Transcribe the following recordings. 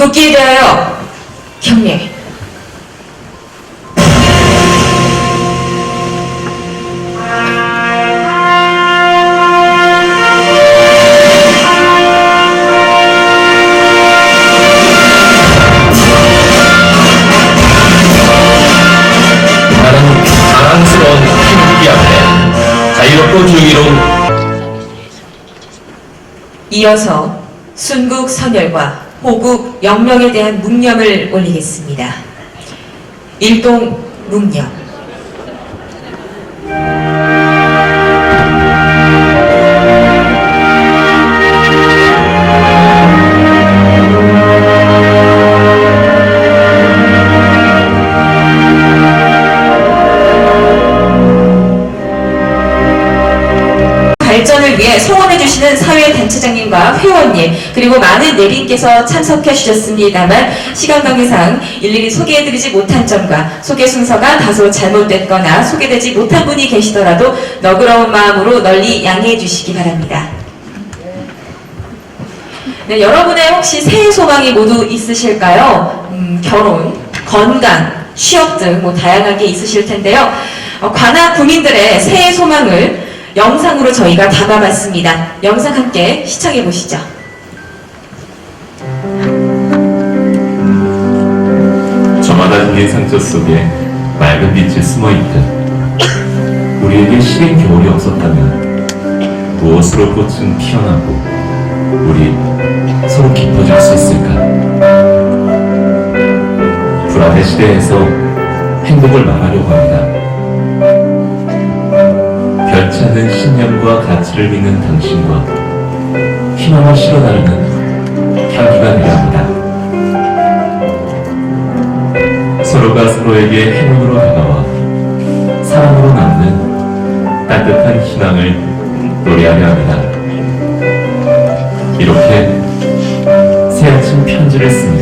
굳기에 대하여 경례. 자랑스러운 앞에 자유롭고 이어서 순국 선열과 호국 영령에 대한 묵념을 올리겠습니다. 일동 묵념. 사회단체장님과 회원님 그리고 많은 내빈께서 참석해 주셨습니다만 시간 관계상 일일이 소개해드리지 못한 점과 소개 순서가 다소 잘못됐거나 소개되지 못한 분이 계시더라도 너그러운 마음으로 널리 양해해 주시기 바랍니다. 네, 여러분의 혹시 새해 소망이 모두 있으실까요? 음, 결혼, 건강, 취업 등 뭐 다양하게 있으실 텐데요. 어, 관악 구민들의 새해 소망을 영상으로 저희가 담아봤습니다. 영상 함께 시청해 보시죠. 저마다 생긴 상처 속에 맑은 빛이 숨어 있듯 우리에게 시린 겨울이 없었다면 무엇으로 꽃은 피어나고 우리 서로 깊어질 수 있을까? 불안의 시대에서 행복을 말하려고 합니다. 가치를 믿는 당신과 희망을 실어 나르는 향기가 되려 합니다. 서로가 서로에게 행운으로 다가와 사랑으로 남는 따뜻한 희망을 노래하려 합니다. 이렇게 새 아침 편지를 씁니다.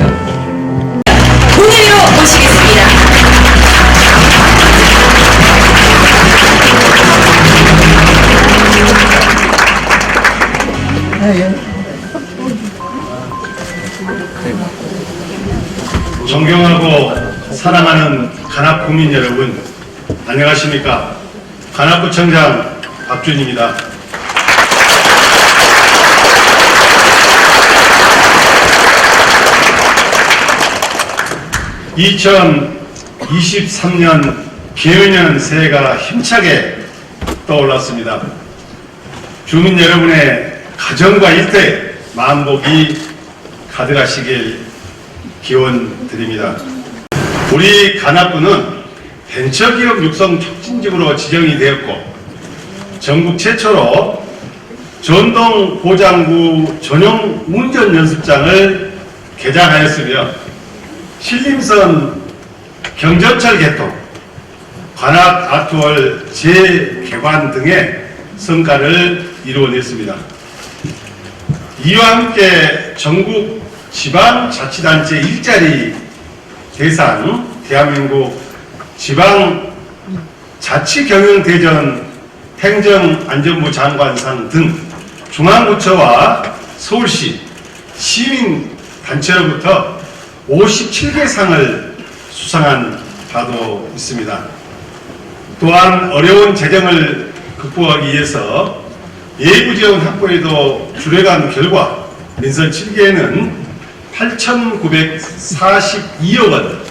존경하고 사랑하는 간압 국민 여러분, 안녕하십니까? 간압구청장 박준입니다. (2023년) 개헌년 새해가 힘차게 떠올랐습니다. 주민 여러분의 가정과 일대 만복이 가득하시길 기원 드립니다. 우리 간압구는 벤처기업 육성 촉진지구로 지정이 되었고 전국 최초로 전동 고장구 전용 운전 연습장을 개장하였으며 신림선 경전철 개통, 관악 아트월 재개관 등의 성과를 이루어냈습니다. 이와 함께 전국 지방자치단체 일자리 대상 대한민국 지방자치경영대전 행정안전부 장관상 등 중앙부처와 서울시 시민단체로부터 57개 상을 수상한 바도 있습니다. 또한 어려운 재정을 극복하기 위해서 예부 지원 확보에도 주력한 결과 민선 7기에는 8,942억 원,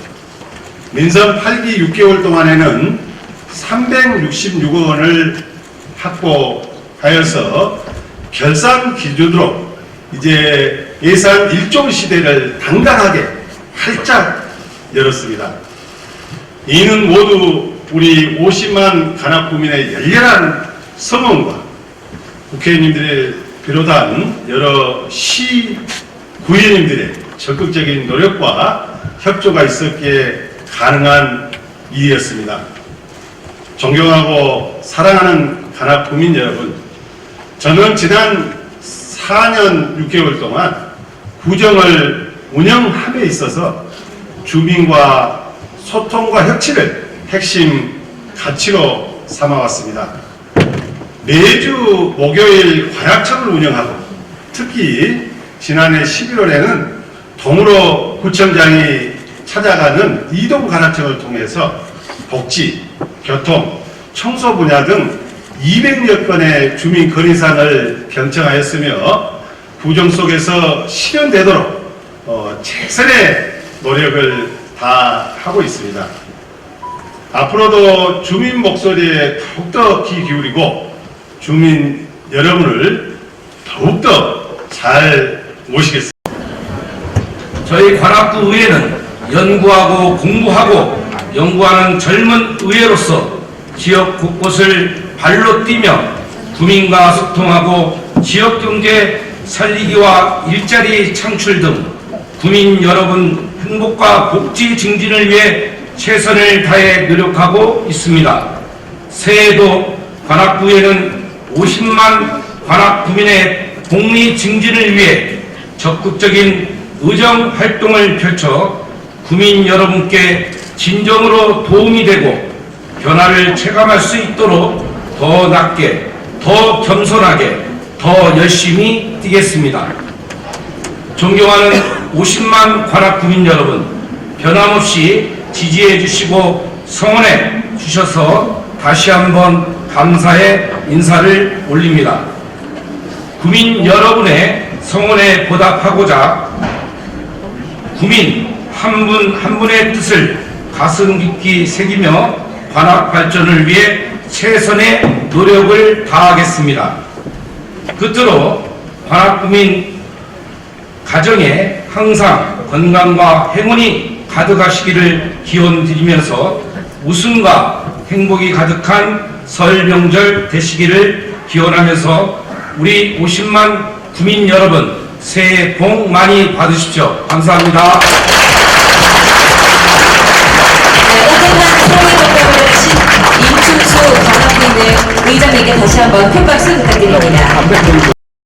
민선 8기 6개월 동안에는 366억 원을 확보하여서 결산 기준으로 이제 예산 일종 시대를 당당하게 활짝 열었습니다. 이는 모두 우리 50만 간악 구민의 열렬한 성원과 국회의원님들을 비롯한 여러 시 구의원님들의 적극적인 노력과 협조가 있었기에 가능한 일이었습니다. 존경하고 사랑하는 간악 구민 여러분, 저는 지난 4년 6개월 동안 구정을 운영함에 있어서 주민과 소통과 협치를 핵심 가치로 삼아왔습니다. 매주 목요일 관악청을 운영하고 특히 지난해 11월에는 동으로 구청장이 찾아가는 이동 관악청을 통해서 복지, 교통, 청소 분야 등 200여 건의 주민 건의사항을 경청하였으며 구정 속에서 실현되도록 어, 최선의 노력을 다 하고 있습니다. 앞으로도 주민 목소리에 더욱더 귀 기울이고 주민 여러분을 더욱더 잘 모시겠습니다. 저희 관악구 의회는 연구하고 공부하고 연구하는 젊은 의회로서 지역 곳곳을 발로 뛰며 구민과 소통하고 지역 경제 살리기와 일자리 창출 등 구민 여러분 행복과 복지 증진을 위해 최선을 다해 노력하고 있습니다. 새해에도 관악구에는 50만 관악 구민의 복리 증진을 위해 적극적인 의정 활동을 펼쳐 구민 여러분께 진정으로 도움이 되고 변화를 체감할 수 있도록 더 낮게, 더 겸손하게, 더 열심히 뛰겠습니다. 존경하는 50만 관악 구민 여러분, 변함없이 지지해 주시고 성원해 주셔서 다시 한번 감사의 인사를 올립니다. 구민 여러분의 성원에 보답하고자 구민 한 분 한 분의 뜻을 가슴 깊이 새기며 관악 발전을 위해 최선의 노력을 다하겠습니다. 끝으로 관악 구민 가정에 항상 건강과 행운이 가득하시기를 기원 드리면서 웃음과 행복이 가득한 설 명절 되시기를 기원하면서 우리 50만 국민 여러분 새해 복 많이 받으십시오. 감사합니다. 네, 이준수 강학부인의 의장님께 다시 한번 큰 박수 부탁드립니다.